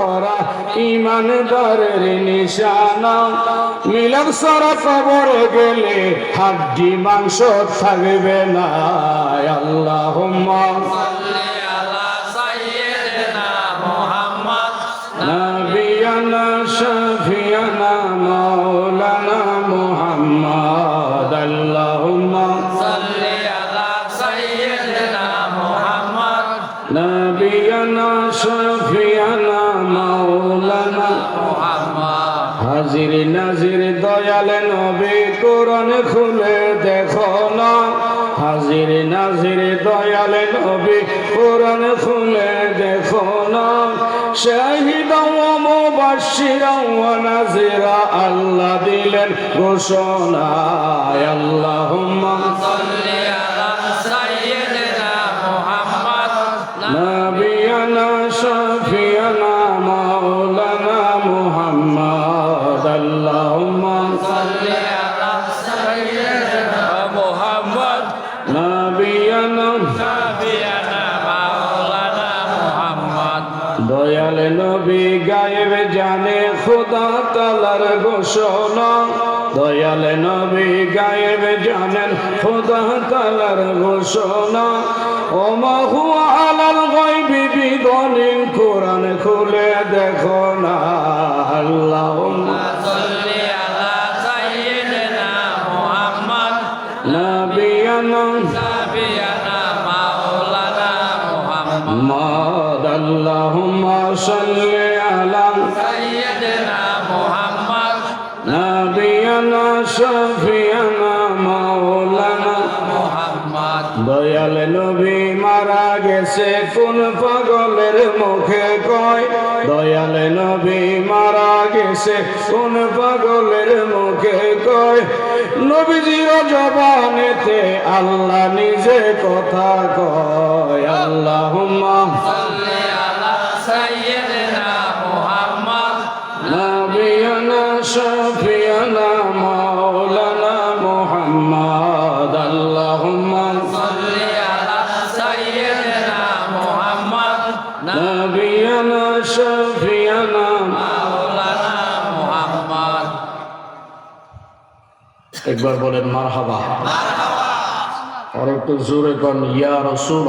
করা ইমানদারের নিশানা। মিলাদ সারা কবরে গেলে হাড্ডি মাংস থাকবে না। আল্লাহ নবিয়ানা, শফিয়ানা মৌলানা মুহাম্মদ, আল্লাহুম্মা। কোরআন খুলে দেখো না। হাজির নাজির দয়াল নবী কোরআন খুলে দেখো না। শাহিদ ওয়া নাজিরা আল্লাহ দিলেন ঘোষণা আল্লাহুম্মা নবিয়ানা ঘোষণা দয়াল নবী গায়েব জানেন, খোদা তালার ঘোষণা। ও মাহু আলাল গায়বি বিদনিন কোরআন খুলে দেখো না আল্লাহুম্মা নবিয়ানা মাদ আল্লাহুম্মা সাল্লি দয়াল নবী মারা গেছে, কোন পাগলের মুখে কয়? দয়াল নবী মারা গেছে, কোন পাগলের মুখে কয়? নবীজির জবানেতে আল্লাহ নিজে কথা কয়, আল্লাহুম্মা একবার বলেন, মারহাবা। আর একটু জোরে কন, ইয়া রসুল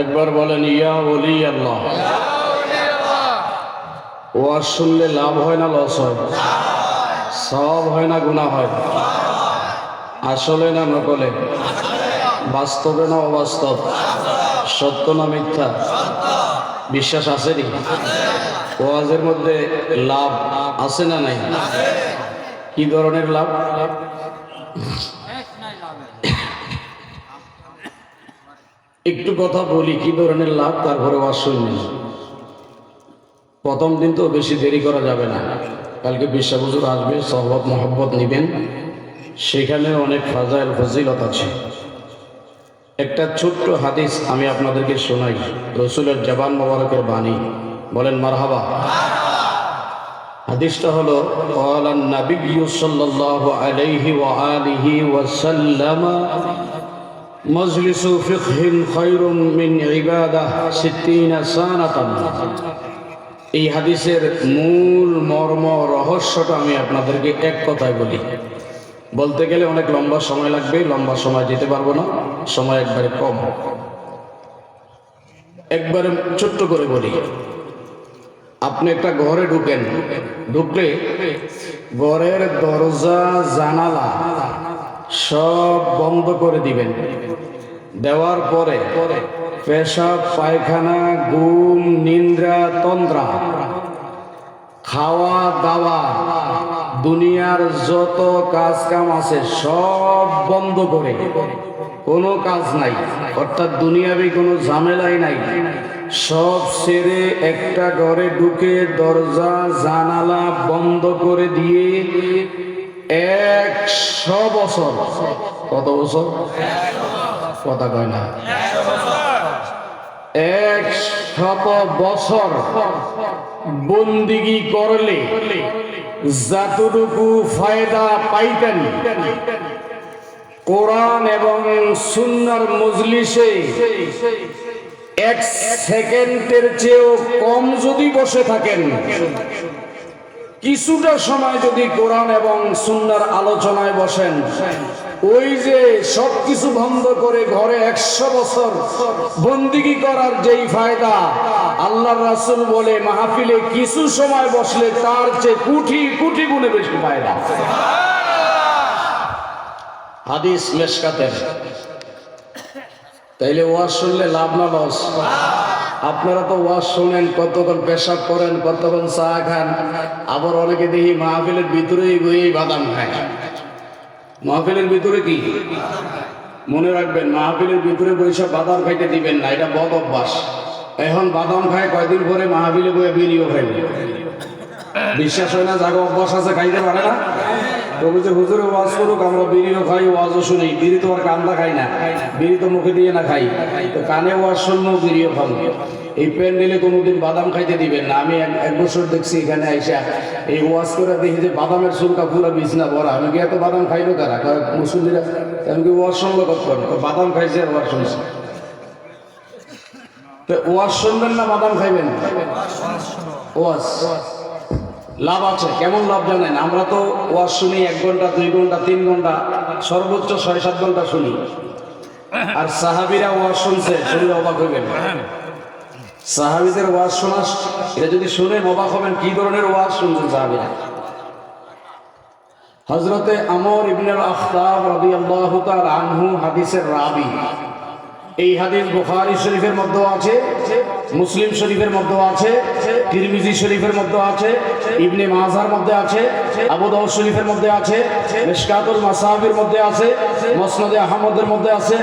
একবার বলেন, ইয়া ওলি আল্লাহ ওয়াজ শুনলে লাভ হয় না, লস হয়? সব হয় না গুণা হয়? আসলে না নকলে? বাস্তবে না অবাস্তব? সত্য না মিথ্যা? বিশ্বাস আছে নি? ওয়াজের মধ্যে লাভ আছে না নাই? কি ধরনের লাভ? একটু কথা বলি, কি ধরনের লাভ? তারপরে শুনবেন প্রথম দিন তো বেশি দেরি করা যাবে না। কালকে বিশ্বা হুজুর আসবে, সহবত, মহব্বত নেবেন। সেখানে অনেক ফাজাইল, ফজিলত আছে। একটা ছোট্ট হাদিস আমি আপনাদেরকে শোনাই। রসুলের জবান মোবারকের বাণী। বলেন, মারহাবা। হাদিসটা হলো ওয়ালান নাবিয়্যু সাল্লাল্লাহু আলাইহি ওয়া আলিহি ওয়া সাল্লাম, মজলিসু ফিকহিন খায়রুম মিন ইবাদাহ 60 সানাতান। এই হাদিসের মূল মর্ম, রহস্যটা আমি আপনাদেরকে এক কথায় বলি। বলতে গেলে অনেক লম্বা সময় লাগবে, লম্বা সময় যেতে পারব না, সময় একবারে কম। একবারে ছোট্ট করে বলি আপনি একটা ঘরে ঢুকেন। ঢুকলে ঘরের দরজা, জানালা সব বন্ধ করে দিবেন। দেওয়ার পরে পেশাব, পায়খানা, ঘুম নিন্দ্রা তন্দ্রা, খাওয়া, দাওয়া, দুনিয়ার যত কাজ কাম আছে সব বন্ধ করে। কোনো কাজ নাই, অর্থাৎ দুনিয়াবি কোনো ঝামেলাই নাই। সব সেরে একটা ঘরে ঢুকে দরজা, জানালা বন্ধ করে দিয়ে একশো বছর। কত বছর? কথা কয় না। এক শত বছর বন্দিগি করলে যতটুকু ফায়দা পাইতেন, কোরআন এবং সুন্নার মজলিসে এক সেকেন্ডের চেয়েও কম যদি বসে থাকেন, কিছুটা সময় যদি কোরআন এবং সুন্নার আলোচনায় বসেন, ওই যে সব কিছু বন্ধ করে ঘরে একশো বছর বন্দিগি করার যেই ফায়দা আল্লাহ রাসুল বলে, মাহফিলে কিছু সময় বসলে তার চেয়ে কুঠি কুঠি গুণে বেশি ফায়দা। হাদিস মেশকাতের তাইলে ওয়াজ শুনলে লাভ না লস? আপনারা তো ওয়াজ শুনেন, কতক্ষণ পেশাব করেন, কতক্ষণ চা খান, আবার অনেকে দেখি মাহফিলের ভিতরেই বই বাদাম খায়। মাহফিলের ভিতরে কি? মনে রাখবেন, মাহফিলের ভিতরে বৈশাখ বাদাম খাইতে দিবেন না, এটা বদ অভ্যাস। এখন বাদাম খায়, কয়দিন পরে মাহফিলে বয়ে বিড়িও খাইবে বিশ্বাস হয় না, জাগো, অভ্যাস আছে, খাইতে পারে না? যে হুজুরে ওয়াজ করুক, আমরা বিড়িও খাই, ওয়াজও শুনি। বিড়ি তো আর কান্দা খাই না। বিড়ি তো মুখে দিয়ে না খাই। তো কানে ওয়াজ শুনব, বিড়িও খাব। এই প্যান্ডেলে কোনোদিন বাদাম খাইতে দিবেন না। আমি এক বছর দেখছি এখানে আইসা, এই ওয়াজ করে দেখি যে বাদামের চুলকা পুরো বিছনা ভরা। আমি কি এত বাদাম খাইলো কয়, মুসল্লিরা, আমি কি ওয়াজ শুনলো কত তো বাদাম খাইছে আর ওয়াজ শুনছে। তো ওয়াজ শুনবেন না বাদাম খাইবেন? ওয়াজ। লাভ আছে, কেমন লাভ জানেন? আমরা তো ওয়াজ শুনি এক ঘণ্টা, দুই ঘণ্টা, তিন ঘণ্টা, সর্বোচ্চ ছয় সাত ঘণ্টা শুনি। আর সাহাবিরা ওয়াজ শুনছে, শুনলে অবাক হইবেন। সাহাবিদের ওয়াজ শোনা, এটা যদি শুনেন অবাক হবেন, কি ধরনের ওয়াজ শুনছেন সাহাবিরা? হজরতে আমর ইবনুল আখতাব রাদিয়াল্লাহু তাআলা আনহু হাদিসের রাবি। এই হাদিস বুখারী শরীফের মধ্যে আছে। মুসলিম শরীফের মধ্যে আছে তিরমিজি শরীফের মধ্যে আছে ইবনে মাজার মধ্যে আছে আবু দাউদ শরীফের মধ্যে আছে মিশকাতুল মাসাহাবির মধ্যে আছে মসনদে আহমদের মধ্যে আছে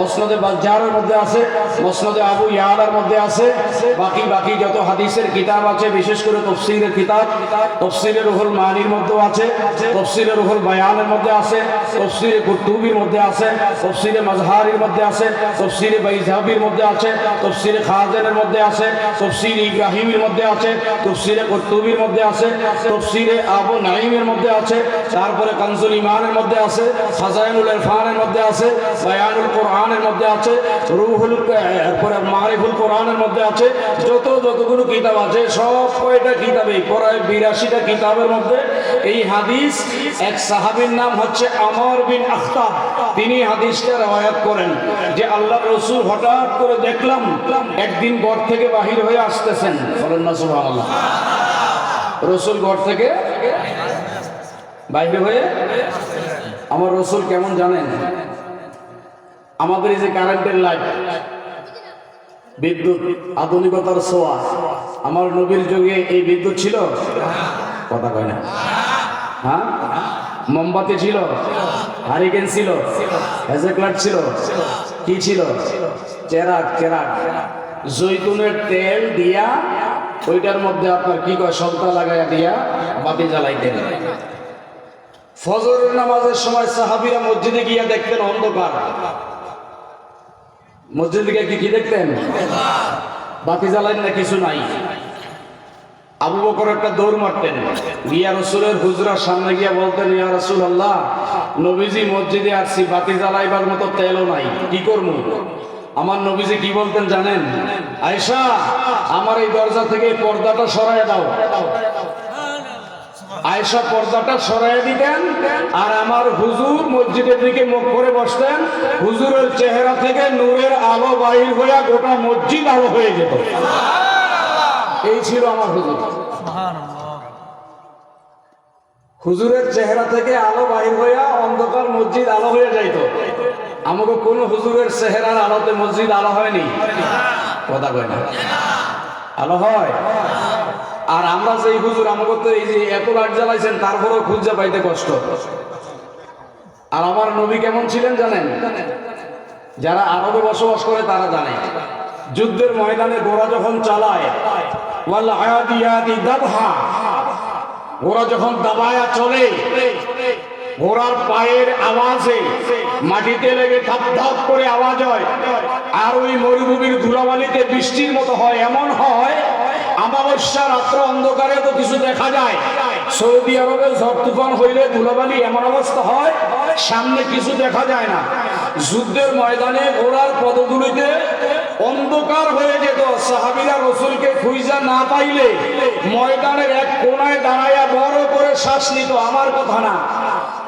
মসনদে বাজ্জারের মধ্যে আছে মসনদে আবু ইয়ালার মধ্যে আছে বাকি বাকি যত হাদিসের কিতাব আছে বিশেষ করে তফসিলের কিতাব তফসিলের রুহুল মানির মধ্যে আছে তফসিলের রুহুল বায়ানের মধ্যে আছে তফসিলে কুতুবির মধ্যে আছে তফসিলে মাজহারির মধ্যে আছে তফসিলে বাইজাবির মধ্যে আছে তফসিলে খাজানের মধ্যে আছে তফসিলে ইব্রাহিমের মধ্যে আছে তফসিলে কুতুবির মধ্যে আছে তফসিলে আবু নাইমের মধ্যে আছে, তারপরে কানজুল ইমানের মধ্যে আছে, খাজাইনুল ইরফানের মধ্যে আছে, বায়ানুল কোরআনের মধ্যে আছে, রুহুল এরপরে মারিফুল কোরআনের মধ্যে আছে, যত যতগুলো কিতাব আছে, সব কয়টা কিতাবে প্রায় বিরাশিটা কিতাবের মধ্যে এই হাদিস, এক সাহাবীর নাম হচ্ছে আমর বিন আখতাব। তিনি হাদিসটা রওয়ায়াত করেন যে আল্লাহ রসুল হঠাৎ করে দেখলাম, একদিন ঘর থেকে বাহির হয়ে আসতেছেন। বলেন না, সুবহানাল্লাহ। রসুল ঘর থেকে বাইরে হয়ে আমার রসুল কেমন জানেন? আমাদের এই যে কারেন্টের লাইট, বিদ্যুৎ, আধুনিকতার ছোঁয়া, আমার নবীর যুগে এই বিদ্যুৎ ছিল? কথা কয় না। হ্যাঁ? মোমবাতি ছিল? হারিকেন ছিল? হেজেক্লাট ছিল? কি ছিল? চেরাক চেরাক জৈতুনের তেল দিয়া ওইটার মধ্যে আপনার কি কয়, সন্তা লাগাইয়া দিয়া বাতি জ্বালাইতেন ফজরের নামাজের সময় সাহাবিরা মসজিদে গিয়া দেখতেন অন্ধকার। মসজিদ দিকে কি কি দেখতেন? বাতি জ্বালাইন না কিছু নাই। আবু বকর একটা দৌড় মারতেন। গিয়া রসুলের হুজরার সামনে গিয়া বলতেন, ইয়া রসুল আল্লাহ নবীজি মসজিদে আসছি, বাতি জ্বালাইবার মতো তেলও নাই, কি করব? আমার নবীজি কি বলতেন জানেন? আয়সা আমার এই দরজা থেকে পর্দাটা সরাই দাও। আয়সা পর্দাটা সরাই দিতেন আর আমার হুজুর মসজিদের দিকে মুখ করে বসতেন। হুজুরের চেহারা থেকে নূরের আলো বাহির হইয়া গোটা মসজিদ আলো হয়ে যেত। এই ছিল আমার হুজুর। হুজুরের চেহারা থেকে আলো বাহির হইয়া অন্ধকার মসজিদ আলো হয়ে যাইত। আমাকে কোন হুজুরের চেহারার আলোতে মসজিদ আলো হয়নি? কথা কয় না। আলো হয়? আর আমরা যে হুজুর আমাকে তো এই যে এত লাট জ্বালাইছেন, তারপরেও খুঁজে পাইতে কষ্ট। আর আমার নবী কেমন ছিলেন জানেন? যারা আরবে বসবাস করে তারা জানে। যুদ্ধের ময়দানে গোড়া যখন চালায় ওরা যখন দাবায়া চলে ঘোড়ার পায়ের আওয়াজে মাটিতে লেগে ধাপ ধাপ করে আওয়াজ হয়। আর ওই মরুভূমির ধুলাবালিতে বৃষ্টির মতো হয়, এমন হয় আমাবস্যা রাত্র অন্ধকারে তো কিছু দেখা যায়। সৌদি আরবে ঝড় তুফান হইলে ধুলাবালি এমন অবস্থা হয়, সামনে কিছু দেখা যায় না। যুদ্ধের ময়দানে ঘোড়ার পদগুলিতে অন্ধকার হয়ে যেত। সাহাবিরা রসুলকে খুঁজা না পাইলে ময়দানের এক কোনায় দাঁড়াইয়া বড় করে শ্বাস নিত। আমার কথা না।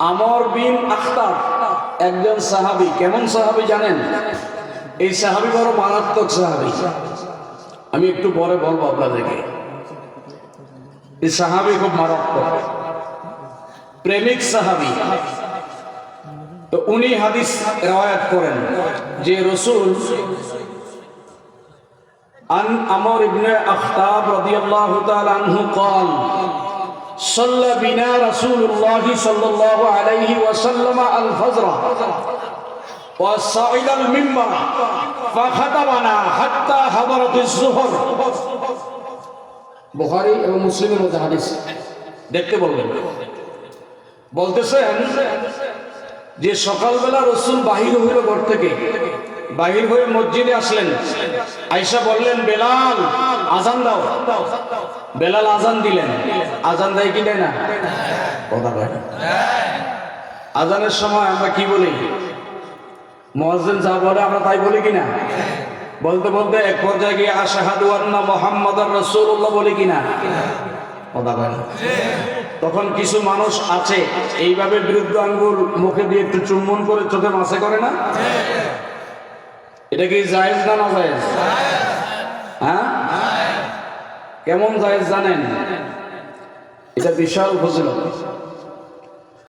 আমর বিন আখতার একজন সাহাবি কেমন সাহাবি জানেন এই সাহাবি বড় মারাত্মক সাহাবি আমি একটু পরে বলবো আপনাদেরকে এই সাহাবি খুব মারাত্মক প্রেমিক সাহাবি তো উনি হাদিস রেওয়ায়াত করেন যে রসুল عن عمر بن أخطاب رضي الله تعالى عنه قال صلى بنا رسول الله صلى الله عليه وسلم الفجر وصعد المنبر فخطبنا حتى حضرت الظهر বুখারী এবং মুসলিমের মধ্যে হাদিস দেখতে বলবেন বলতেছেন যে সকালবেলা রসুল বাহির হইল ঘর থেকে বাহির হয়ে মসজিদে আসলেন আয়সা বললেন বেলাল আজান দাও বেলাল আজান দিলেন আজান দেয় কি দেয় না? কথা বলে। আজানের সময় আমরা কি বলি? মহাজেন যা বলে আমরা তাই বলি কিনা বলতে বলতে এক পর্যায়ে গিয়ে আশাহাদু আন্না মোহাম্মদ রসুল্লাহ বলি কিনা কথা। তখন কিছু মানুষ আছে, এইভাবে বিরুদ্ধ আঙ্গুল মুখে দিয়ে একটু চুম্বন করে চোখে মাসে করে না? এটা কি জায়েজ না না জায়েজ? হ্যাঁ? কেমন জায়েজ জানেন? এটা বিশাল ফজিলত।